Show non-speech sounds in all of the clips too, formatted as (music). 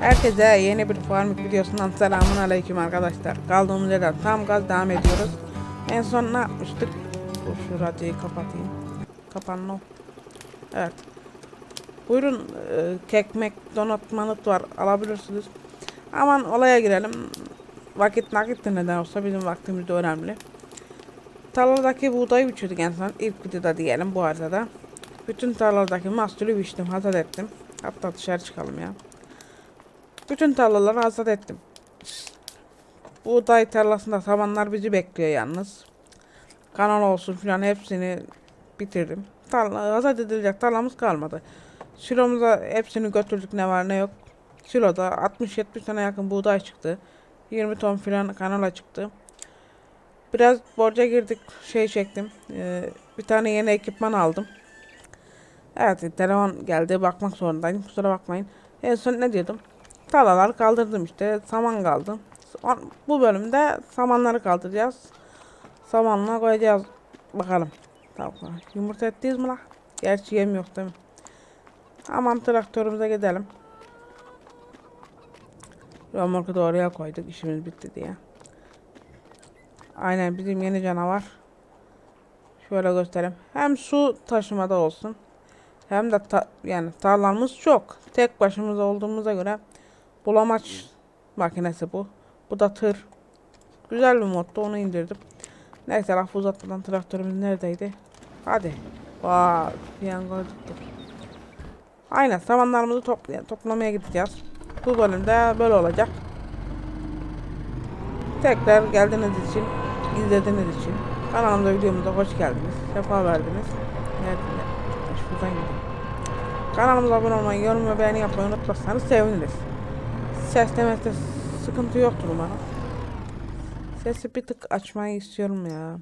Herkese yeni bir farming videosundan selamun aleyküm arkadaşlar. Kaldığımız yerden tam gaz devam ediyoruz. En son ne yapmıştık? Dur şu radyoyu kapatayım. Kapanma. Evet. Buyurun e, kekmek, donut, manut var alabilirsiniz. Aman olaya girelim. Vakit nakit de neden olsa bizim vaktimiz de önemli. Tarladaki buğdayı biçirdik en son. İlk videoda diyelim bu arada. Bütün tarladaki mahsulü biçtim, hasat ettim. Hatta dışarı çıkalım ya. Bütün tarlaları hasat ettim. Buğday tarlasında samanlar bizi bekliyor yalnız. Kanal olsun filan hepsini bitirdim. Tarla, hasat edilecek tarlamız kalmadı. Silomuza hepsini götürdük ne var ne yok. Siloda 60-70 tane yakın buğday çıktı. 20 ton filan kanala çıktı. Biraz borca girdik şey çektim. Ee, bir tane yeni ekipman aldım. Evet telefon geldi bakmak zorundayım kusura bakmayın. En son ne diyordum? Tarlaları kaldırdım işte. Saman kaldı. Bu bölümde samanları kaldıracağız. Samanla koyacağız. Bakalım. Tamam. Yumurta ettiyiz mi la? Gerçi yem yok değil mi? Aman traktörümüze gidelim. Römorku da oraya koyduk işimiz bitti diye. Aynen bizim yeni canavar. Şöyle göstereyim. Hem su taşımada olsun. Hem de ta- yani tarlamız çok. Tek başımıza olduğumuza göre bulamaç makinesi bu. Bu da tır. Güzel bir modda onu indirdim. Neyse lafı uzatmadan traktörümüz neredeydi? Hadi. Vay piyango gitti. Aynen samanlarımızı toplay toplamaya gideceğiz. Bu bölümde böyle olacak. Tekrar geldiğiniz için, izlediğiniz için kanalımıza videomuza hoş geldiniz. Sefa verdiniz. Nerede? Şuradan gidelim. Kanalımıza abone olmayı, yorum ve beğeni yapmayı unutmazsanız seviniriz. Ses demekte sıkıntı yoktur umarım. Sesi bir tık açmayı istiyorum ya.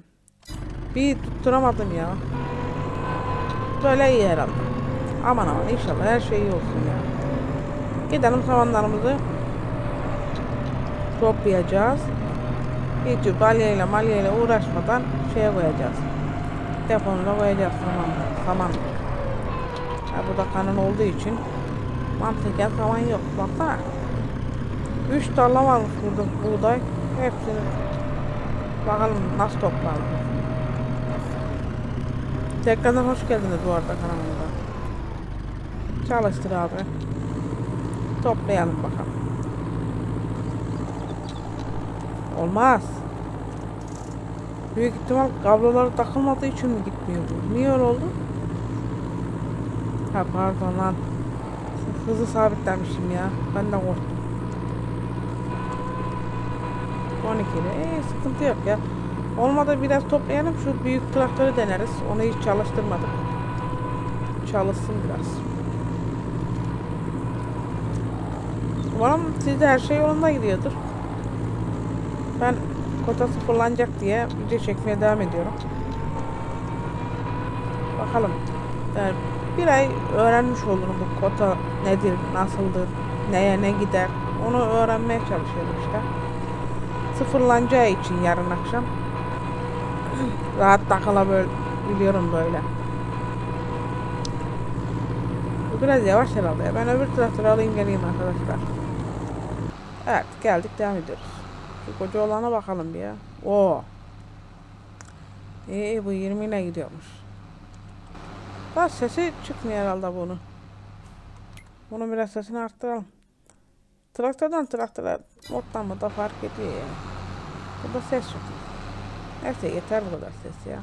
Bir tutturamadım ya. Böyle iyi herhalde. Aman aman inşallah her şey iyi olsun ya. Gidelim samanlarımızı toplayacağız. Hiç balyayla malyayla uğraşmadan şeye koyacağız. Depomuza koyacağız saman. Saman. Ha, bu da kanın olduğu için mantıken saman yok. Baksana. Üç tarla varmış burada buğday. Hepsini bakalım nasıl toplandı. Tekrardan hoş geldiniz bu arada kanalımıza. Çalıştır abi. Toplayalım bakalım. Olmaz. Büyük ihtimal kabloları takılmadığı için mi gitmiyor bu? Niye öyle oldu? Ha pardon lan. Hızı sabitlemişim ya. Ben de korktum. 12'de. Ee, sıkıntı yok ya. Olmadı biraz toplayalım. Şu büyük traktörü deneriz. Onu hiç çalıştırmadık. Çalışsın biraz. Umarım sizde her şey yolunda gidiyordur. Ben kotası kullanacak diye video çekmeye devam ediyorum. Bakalım. Yani bir ay öğrenmiş olurum bu kota nedir, nasıldır, neye ne gider. Onu öğrenmeye çalışıyorum işte. Sıfırlanacağı için yarın akşam. Rahat takılabiliyorum böyle. Bu biraz yavaş herhalde ya. Ben öbür traktörü alayım geleyim arkadaşlar. Evet geldik devam ediyoruz. Şu koca olana bakalım bir ya. Oo. İyi bu 20 ile gidiyormuş. Daha sesi çıkmıyor herhalde bunu. Bunu biraz sesini arttıralım. Traktörden traktöre moddan mı da fark ediyor yani. Burada ses yok. Neyse yeter bu kadar ses ya.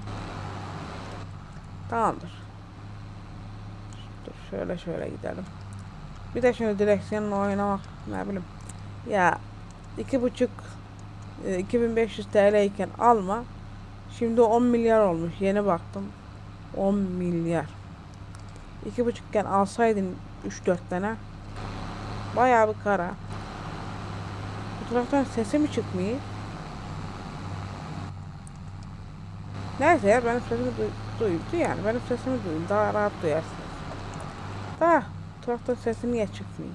Tamamdır. Dur şöyle şöyle gidelim. Bir de şöyle direksiyonla oynamak ne bileyim. Ya iki buçuk e, 2500 TL iken alma. Şimdi 10 milyar olmuş. Yeni baktım. 10 milyar. İki buçukken alsaydın 3-4 tane. Bayağı bir kara. Bu taraftan sesi mi çıkmıyor? Neyse ya benim sesimi duy- duydu yani. Benim sesimi duyun. Daha rahat duyarsınız. Da traktör sesi niye çıkmıyor?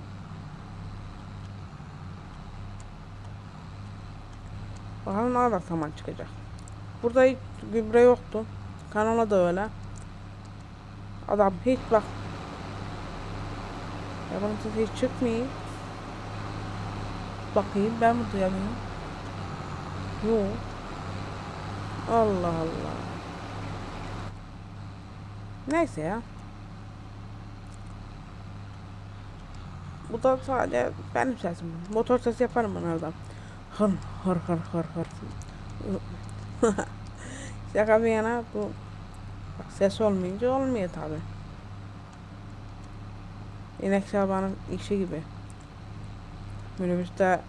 Bakalım ne kadar saman çıkacak. Burada hiç gübre yoktu. Kanala da öyle. Adam hiç bak. Ya bunun sesi hiç çıkmıyor. bakayım ben mi duyamıyorum? Yok. Allah Allah. Neyse ya. Bu da sadece benim sesim. Motor sesi yaparım ben oradan. Hır hır hır hır hır. (laughs) Şaka bir yana bu ses olmayınca olmuyor tabi. İnek Şaban'ın işi gibi. Minibüste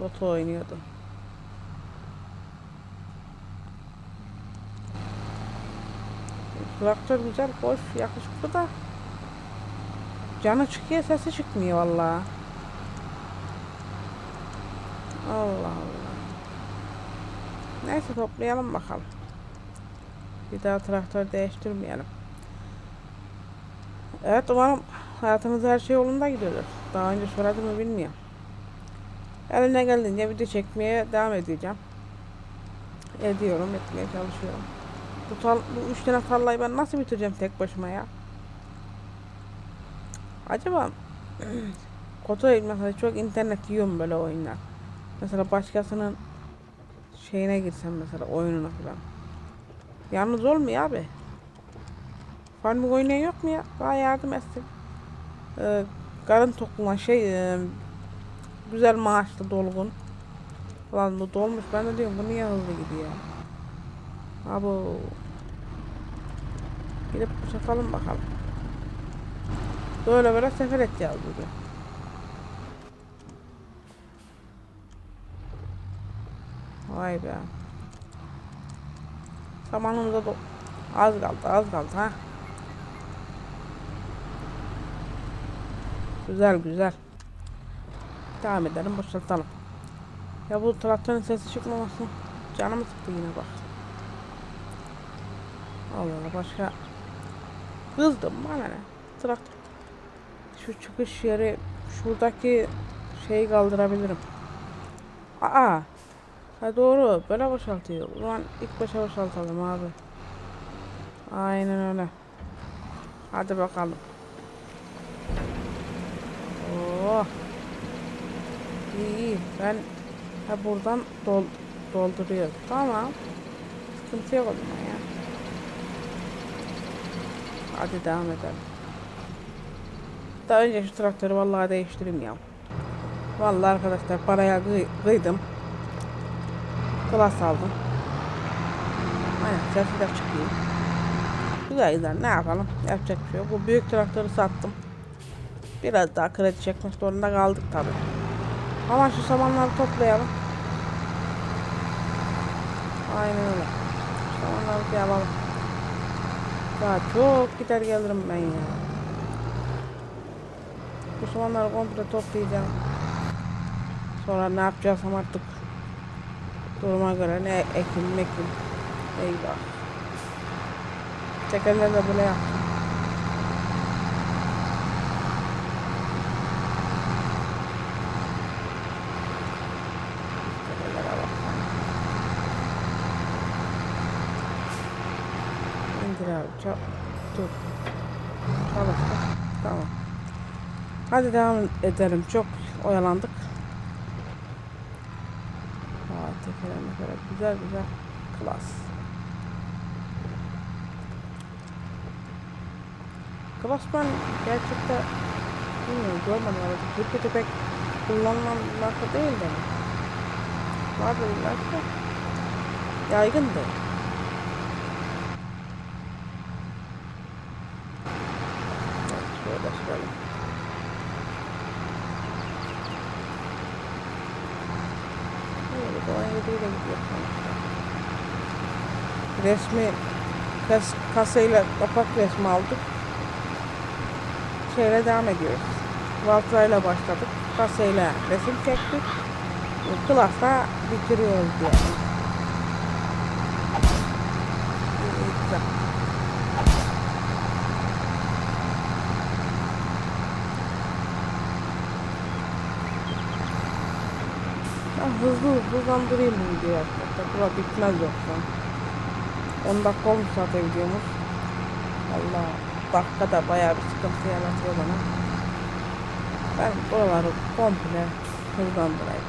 loto oynuyordu. Traktör güzel, boş, yakışıklı da canı çıkıyor, sesi çıkmıyor vallahi. Allah Allah. Neyse toplayalım bakalım. Bir daha traktör değiştirmeyelim. Evet umarım hayatınızda her şey yolunda gidiyordur. Daha önce söyledim mi bilmiyorum. Elimden geldiğince video çekmeye devam edeceğim. Ediyorum, etmeye çalışıyorum. Bu, tal bu üç tane tarlayı ben nasıl bitireceğim tek başıma ya? Acaba (clears throat) Koto mesela çok internet yiyorum böyle oyunlar. Mesela başkasının şeyine girsem mesela oyununa falan. Yalnız olmuyor abi. Farming oynayan yok mu ya? Bana yardım etsin. Ee, karın şey e, güzel maaşlı dolgun. Lan bu dolmuş ben de diyorum bu niye hızlı gidiyor. Abo. Gidip satalım bakalım. Böyle böyle sefer edeceğiz bugün. Vay be. Zamanımıza da az kaldı az kaldı ha. Güzel güzel. Devam edelim boşaltalım. Ya bu traktörün sesi çıkmaması canımı sıktı yine bak. Allah Allah başka. Kızdım bana ne? Traktör şu çıkış yeri şuradaki şeyi kaldırabilirim. Aa! Ha doğru böyle boşaltıyor. Zaman ilk başa boşaltalım abi. Aynen öyle. Hadi bakalım iyi ben ha buradan dol dolduruyor tamam sıkıntı yok o ya Hadi devam edelim. Daha önce şu traktörü vallahi değiştireyim ya. Vallahi arkadaşlar paraya kıy kıydım. Klas aldım. Aynen sesi de çıkıyor. Güzel güzel ne yapalım yapacak bir şey yok. Bu büyük traktörü sattım. Biraz daha kredi çekmek zorunda kaldık tabi. Ama şu samanları toplayalım. Aynen öyle. Samanları bir alalım. Daha çok gider gelirim ben ya. Bu soğanları komple toplayacağım. Sonra ne yapacağım artık duruma göre ne ekim mekim. Eyvah. Tekerler de böyle yaptım. Abi. Çok, dur. Çalıştı. Tamam. Hadi devam edelim. Çok oyalandık. Aa, tekerlerine göre güzel güzel. Klas. Klas ben gerçekten bilmiyorum görmedim arada. Türkiye'de pek kullanılan marka değil de. Vardı illa ki de. Yaygındı. Şöyle. Böyle dolan yediğiyle gidiyor sonuçta. Resmi kas, kasayla kapak resmi aldık. Şeyle devam ediyoruz. Valtrayla başladık. Kasayla resim çektik. Klasta bitiriyoruz. İyi, Güzel. Hızlı hızlandırayım bu videoyu arkadaşlar. Bura bitmez yoksa. 10 dakika olmuş zaten videomuz. Allah dakikada bayağı bir sıkıntı yaratıyor bana. Ben buraları komple hızlandırayım.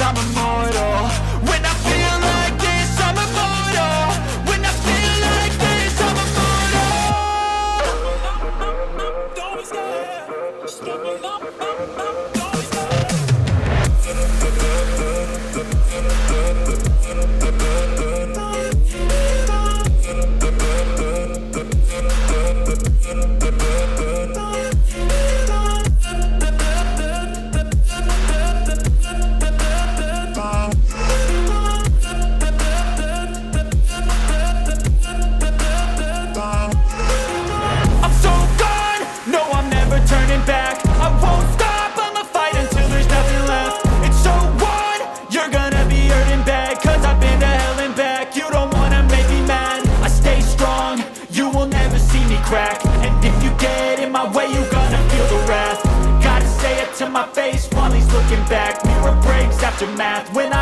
I'm a math When I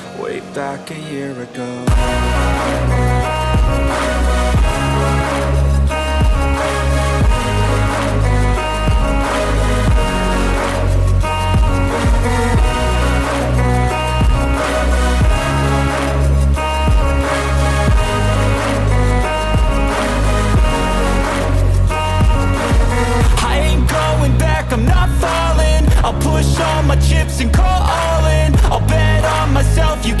way back a year ago. I ain't going back, I'm not falling. I'll push all my chips and call all in. I'll bet on myself, you.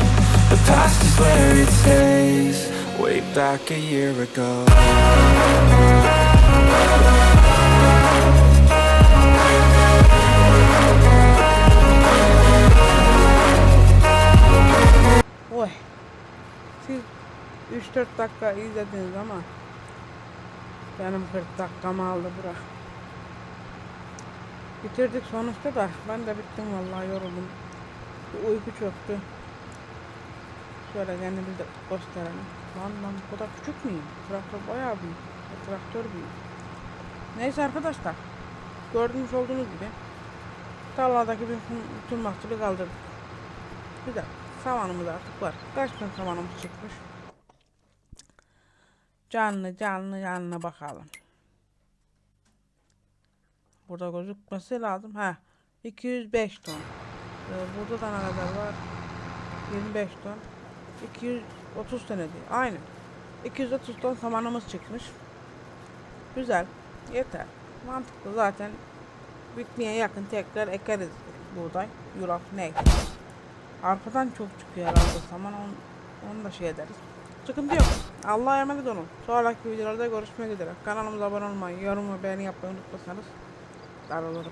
Past is where it stays, way back a year ago. Oy. Siz 3-4 dakika izlediniz ama benim 40 dakikamı aldı bura. Bitirdik sonuçta da ben de bittim vallahi yoruldum. Uyku çöktü. Şöyle kendimizi de gösterelim. Lan lan bu da küçük müyüm? Traktör bayağı büyük. Bu traktör büyük. Neyse arkadaşlar. Gördüğünüz olduğunuz gibi tarladaki bütün, bütün mahsulü kaldırdık. Güzel. Samanımız artık var. Kaç ton samanımız çıkmış? Canlı canlı canlı bakalım. Burada gözükmesi lazım. Ha, 205 ton. Ee, burada da ne kadar var? 25 ton. 230 tane değil. Aynı. 230 ton samanımız çıkmış. Güzel. Yeter. Mantıklı zaten. Bitmeye yakın tekrar ekeriz buğday, yulaf ne Arkadan çok çıkıyor herhalde saman onu, onu da şey ederiz. Sıkıntı yok. Allah'a emanet olun. Sonraki videolarda görüşmek üzere. Kanalımıza abone olmayı, yorum ve beğeni yapmayı unutmasanız dar.